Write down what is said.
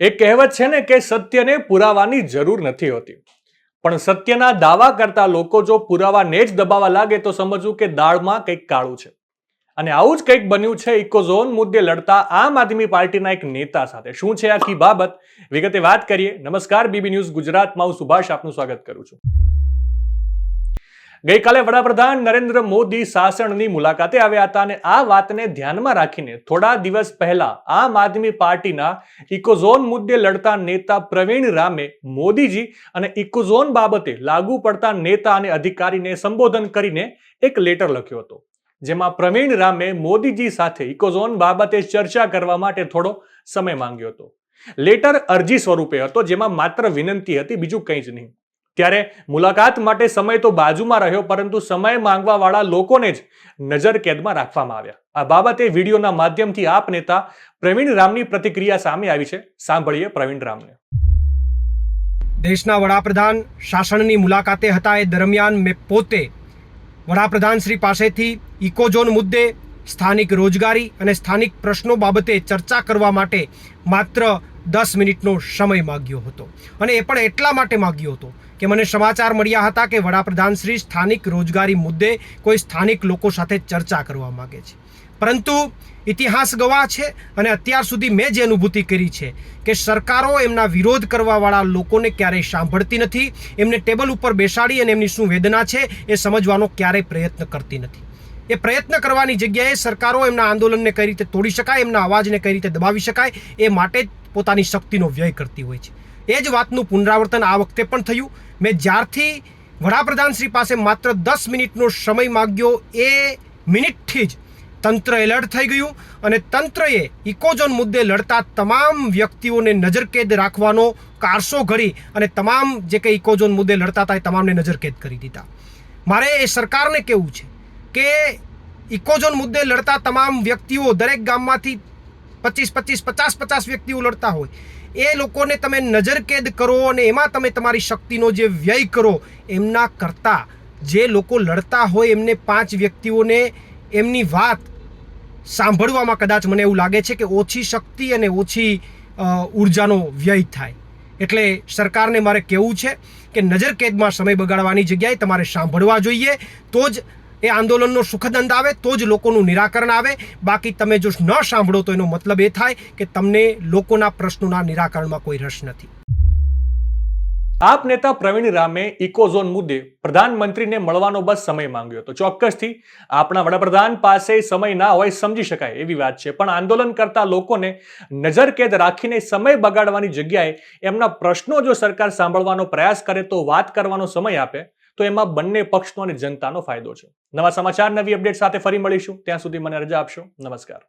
એક કહેવત છે ને કે સત્યને પુરાવાની જરૂર નથી હોતી. પણ સત્યના દાવા કરતા લોકો જો પુરાવાને જ દબાવવા લાગે તો સમજવું કે દાળમાં કંઈક કાળું છે. અને આવું જ કંઈક બન્યું છે ઇકોઝોન મુદ્દે લડતા આમ આદમી પાર્ટીના એક નેતા સાથે. શું છે આખી બાબત? વિગતે વાત કરીએ. નમસ્કાર, બીબી ન્યૂઝ ગુજરાતમાં હું સુભાષ આપનું સ્વાગત કરું છું. ગઈકાલે વડાપ્રધાન નરેન્દ્ર મોદી સાસણની મુલાકાતે આવ્યા હતા અને આ વાતને ધ્યાનમાં રાખીને થોડા દિવસ પહેલા આમ આદમી પાર્ટીના ઇકોઝોન મુદ્દે લડતા નેતા પ્રવીણ રામે મોદીજી અને ઇકોઝોન બાબતે લાગુ પડતા નેતા અને અધિકારીને સંબોધન કરીને એક લેટર લખ્યો હતો, જેમાં પ્રવીણ રામે મોદીજી સાથે ઇકોઝોન બાબતે ચર્ચા કરવા માટે થોડો સમય માંગ્યો હતો. લેટર અરજી સ્વરૂપે હતો, જેમાં માત્ર વિનંતી હતી, બીજું કંઈ જ નહીં. ત્યારે મુલાકાત માટે સમય તો બાજુમાં રહ્યો, પરંતુ સમય માંગવા વાળા લોકોને જ નજર કેદમાં રાખવામાં આવ્યા. આ બાબતે વિડીયોના માધ્યમથી આપ નેતા પ્રવીણ રામની પ્રતિક્રિયા સામે આવી છે. સાંભળીએ પ્રવીણ રામને. દેશના વડાપ્રધાન શાસનની મુલાકાતે હતા એ દરમિયાન મેં પોતે વડાપ્રધાન શ્રી પાસેથી ઇકોઝોન મુદ્દે સ્થાનિક રોજગારી અને સ્થાનિક પ્રશ્નો બાબતે ચર્ચા કરવા માટે માત્ર દસ મિનિટનો સમય માગ્યો હતો. અને એ પણ એટલા માટે માગ્યો હતો કે મને સમાચાર મળ્યા હતા કે વડાપ્રધાન શ્રી સ્થાનિક રોજગારી મુદ્દે કોઈ સ્થાનિક લોકો સાથે ચર્ચા કરવા માગે છે. પરંતુ ઇતિહાસ ગવાહ છે અને અત્યાર સુધી મેં જે અનુભૂતિ કરી છે કે સરકારો એમના વિરોધ કરવાવાળા લોકોને ક્યારેય સાંભળતી નથી, એમને ટેબલ ઉપર બેસાડી અને એમની શું વેદના છે એ સમજવાનો ક્યારેય પ્રયત્ન કરતી નથી. એ પ્રયત્ન કરવાની જગ્યાએ સરકારો એમના આંદોલનને કઈ રીતે તોડી શકાય, એમના અવાજને કઈ રીતે દબાવી શકાય એ માટે પોતાની શક્તિનો વ્યય કરતી હોય છે. એ જ વાતનું પુનરાવર્તન આ વખતે પણ થયું. મેં જ્યારથી વડાપ્રધાન શ્રી પાસે માત્ર દસ મિનિટનો સમય માગ્યો, એ મિનિટથી જ તંત્ર એલર્ટ થઈ ગયું અને તંત્રએ ઇકોઝોન મુદ્દે લડતા તમામ વ્યક્તિઓને નજરકેદ રાખવાનો કારસો ઘડી અને તમામ જે કંઈ ઇકોઝોન મુદ્દે લડતા હતા એ તમામને નજરકેદ કરી દીધા. મારે એ સરકારને કહેવું છે કે ઇકોઝોન મુદ્દે લડતા તમામ વ્યક્તિઓ દરેક ગામમાંથી પચીસ પચીસ, પચાસ પચાસ વ્યક્તિઓ લડતા હોય. એ લોકોને તમે નજરકેદ કરો અને એમાં તમે તમારી શક્તિનો જે વ્યય કરો એમના કરતાં જે લોકો લડતા હોય એમને પાંચ વ્યક્તિઓને એમની વાત સાંભળવામાં કદાચ મને એવું લાગે છે કે ઓછી શક્તિ અને ઓછી ઉર્જાનો વ્યય થાય. એટલે સરકારને મારે કહેવું છે કે નજરકેદમાં સમય બગાડવાની જગ્યાએ તમારે સાંભળવા જોઈએ. તો જ એ આંદોલનનો સુખદ અંત આવે તો જ લોકોનું નિરાકરણ આવે. બાકી તમે જો ન સાંભળો તો એનો મતલબ એ થાય કે તમને લોકોના પ્રશ્નોના નિરાકરણમાં કોઈ રસ નથી. આપ નેતા પ્રવીણ રામે ઇકોઝોન મુદ્દે પ્રધાનમંત્રીને મળવાનો બસ સમય માંગ્યો હતો. ચોક્કસથી આપણા વડાપ્રધાન પાસે સમય ના હોય સમજી શકાય એવી વાત છે. પણ આંદોલન કરતા લોકોને નજરકેદ રાખીને સમય બગાડવાની જગ્યાએ એમના પ્રશ્નો જો સરકાર સાંભળવાનો પ્રયાસ કરે તો વાત કરવાનો સમય આપે. તો એમાં બંને પક્ષનો અને જનતાનો ફાયદો છે. નવા સમાચાર, નવી અપડેટ સાથે ફરી મળીશું. ત્યાં સુધી મને રજા આપશો. નમસ્કાર.